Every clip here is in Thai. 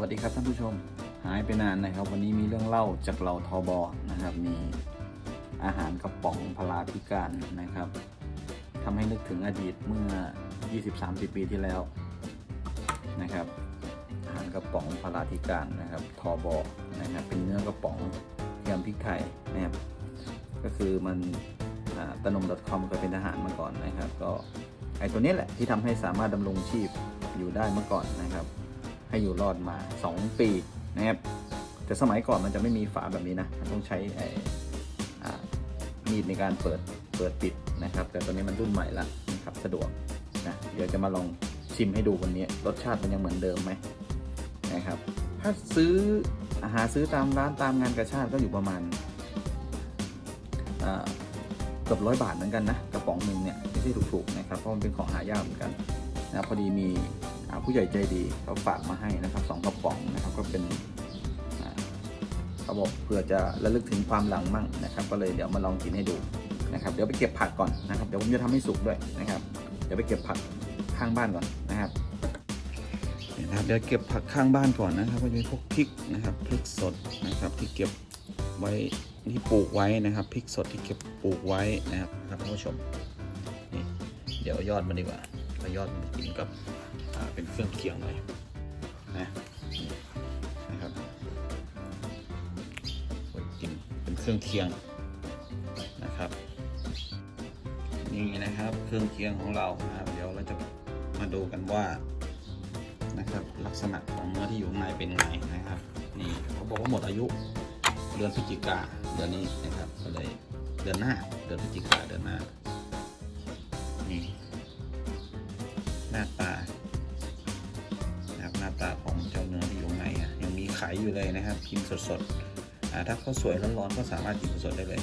วัสดีครับท่านผู้ชม หายไปนานนะครับ วันนี้มีเรื่องเล่าจากเราทอบอนะครับ มีอาหารกระป๋องพลาพิการนะครับทำให้นึกถึงอดีตเมื่อ 20-30 ปีที่แล้วนะครับ อาหารกระป๋องพลาธิการนะครับทอบอนะครับ เป็นเนื้อกระป๋องยำพริกไทยนะครับก็คือมันอาตนม .com เคยเป็นทหารมาก่อนนะครับ ก็ไอตัวนี้แหละที่ทำให้สามารถดำรงชีพอยู่ได้เมื่อก่อนนะครับ ให้อยู่รอดมา 2 ปีนะครับแต่สมัยก่อนมันจะไม่มีฝาแบบนี้นะต้องใช้ไอ้มีดในการเปิดเปิดปิดนะครับ แต่ตัวนี้มันรุ่นใหม่ละนะครับสะดวกนะเดี๋ยวจะมาลองชิมให้ดูวันนี้รสชาติมันยังเหมือนเดิมไหมนะครับ ถ้าซื้ออาหารซื้อตามร้านตามงานกระชาติก็อยู่ประมาณเกือบร้อยบาทเหมือนกันนะกระป๋องหนึ่งเนี่ยไม่ใช่ถูกๆนะครับเพราะมันเป็นของหายากเหมือนกันนะพอดีมี ผู้ใหญ่ใจดีเขาฝากมาให้นะครับสองกระป๋องนะครับก็เป็นเขาบอกเพื่อจะระลึกถึงความหลังมั่งนะครับ ก็เลยเดี๋ยวมาลองกินให้ดูนะครับ เดี๋ยวไปเก็บผักก่อนนะครับเดี๋ยวผมจะทำให้สุกด้วยนะครับ เดี๋ยวไปเก็บผักข้างบ้านก่อนนะครับนะครับเดี๋ยวเก็บผักข้างบ้านก่อนนะครับก็จะมีพวกพริกนะครับพริกสดนะครับที่เก็บไว้ที่ปลูกไว้นะครับพริกสดที่เก็บปลูกไว้นะครับท่านผู้ชมนี่เดี๋ยวยอดมันดีกว่าเอายอดมันกินกับ เป็นเครื่องเคียงเลยนะนี่นะครับกินเป็นเครื่องเคียงนะครับ นี่นะครับเครื่องเคียงของเรานะครับเดี๋ยวเราจะมาดูกันว่านะครับลักษณะของเนื้อที่อยู่ข้างในเป็นไงนะครับนี่เขาบอกว่าหมดอายุเดือนพฤศจิกาเดือนนี้นะครับก็เลยเดือนหน้าเดือนพฤศจิกาเดือนหน้านี่าตาของเจ้าเนื้อที่อยู่ข้างในยังมีไข่อยู่เลยนะครับกินสดๆถ้าเขาสวยร้อนๆก็สามารถกินสดๆได้เลย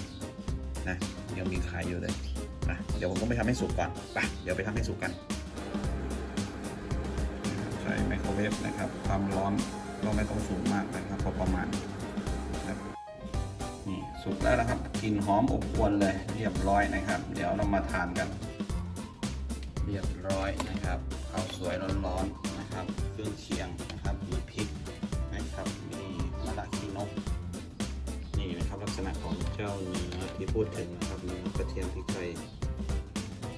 นะยังมีไข่อยู่เลยนะเดี๋ยวผมต้องไปทำให้สุกก่อนไปเดี๋ยวไปทำให้สุกกันใช้ไมโครเวฟนะครับ ความร้อนก็ไม่ต้องสูงมากนะครับพอประมาณนี่สุกแล้วนะครับกลิ่นหอมอบอวลเลยเรียบร้อยนะครับ เดี๋ยวเรามาทานกัน เรียบร้อยนะครับข้าวสวยร้อนๆ นะครับเครื่องเคียงนะครับมีพริกนะครับมีมะระขี้นกนี่นะครับลักษณะของเจ้าเนื้อที่พูดถึงนะครับเนื้อกระเทียมพริกไทย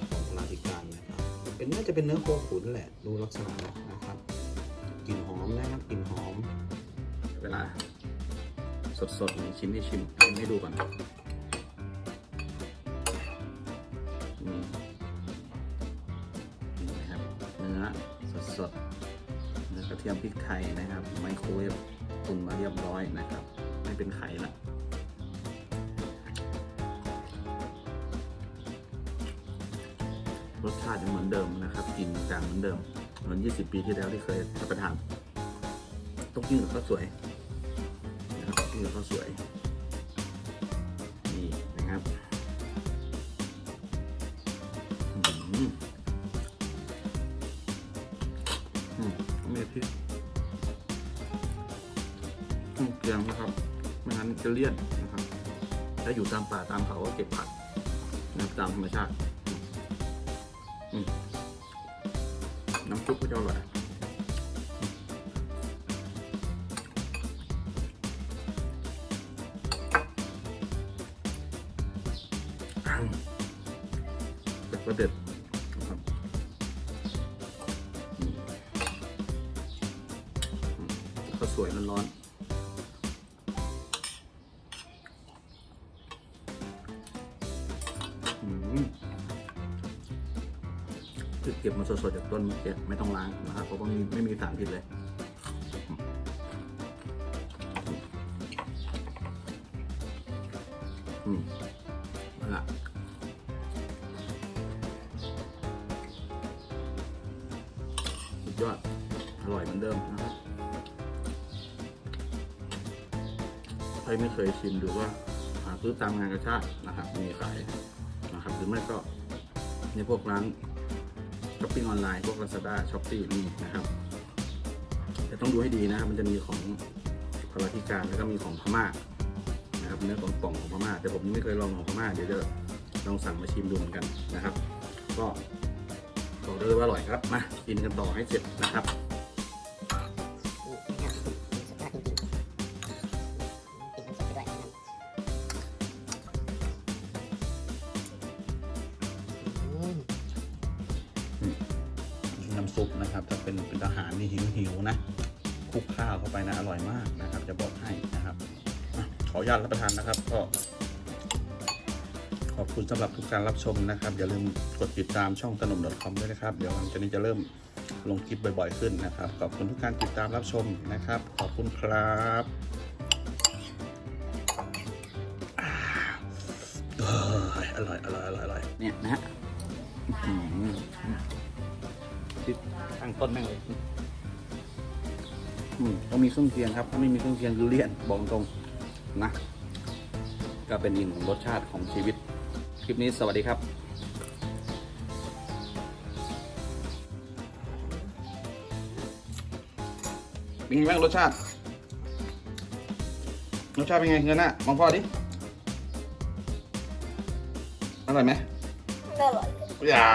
ของพลาธิการนะครับเป็นน่าจะเป็นเนื้อโคขุนแหละดูลักษณะนะครับกลิ่นหอมนะครับกลิ่นหอม เวลา สดๆนี่ชิ้นที่ชิมให้ดูก่อน ระเทียมพริกไทยนะครับ ไมโครเวฟอุ่นมาเรียบร้อยนะครับ ไม่เป็นไข่ละรสชาติยังเหมือนเดิมนะครับกลิ่นต่างเหมือนเดิม เหมือน 20 ปีที่แล้วที่เคยรับประทานต้องกินกับข้าวสวยนะครับที่เขาสวยนี่นะครับ ริกอืมเกลียงนะครับ ไม่งั้นจะเลี่ยนนะครับ ถ้าอยู่ตามป่าตามเขาก็เก็บผักนะตามธรรมชาติน้ำซุปก็จะอร่อยเด็ดก็เด็ด ข้าวสวยร้อนๆอืมคือเก็บมาสดๆจากต้นเมื่อกี้ไม่ต้องล้างนะครับเพราะว่ามีไม่มีสารพิษเลยอืมเอาละสุดยอด อร่อยเหมือนเดิมนะครับ ใครไม่เคยชิมหรือว่าหาซื้อตามงานกระชาตนะครับมีขายนะครับ หรือไม่ก็ในพวกร้านช้อปปิ้งออนไลน์พวก Lazada s h o p e e นี่นะครับแต่ต้องดูให้ดีนะครับ มันจะมีของพลาธิการแล้วก็มีของพม่านะครับเนื้อของป่องของพม่า แต่ผมยังไม่เคยลองของพม่าเดี๋ยวจะลองสั่งมาชิมดูเหมือนกันนะครับ ก็บอกได้เลยว่าอร่อยครับมากินกันต่อให้เสร็จนะครับ ซุปนะครับ ถ้าเป็นเป็นอาหารนี่หิวหิวนะคลุกข้าวเข้าไปนะอร่อยมากนะครับ จะบอกให้นะครับขออนุญาตรับประทานนะครับ ก็ ขอบคุณสำหรับทุกการรับชมนะครับ อย่าลืมกดติดตามช่องตนม .com ด้วยนะครับ เดี๋ยวหลังจากนี้จะเริ่มลงคลิปบ่อยๆขึ้นนะครับ ขอบคุณทุกการติดตามรับชมนะครับ ขอบคุณครับอ่าเอ้ยอร่อยอร่อยอร่อยอร่อยเนี่ยนะฮะ อื้อหือที่ตั้งต้นแม่งเลยอืมต้องมีเครื่องเคียงครับถ้าไม่มีเครื่องเคียงคือเลี่ยนบอกตรงนะ ก็เป็นอีกหนึ่งรสชาติของชีวิต คลิปนี้สวัสดีครับเป็นไงบ้างรสชาติ รสชาติเป็นไงเงินน่ะมองพ่อดิ อร่อยไหม อร่อย อย่า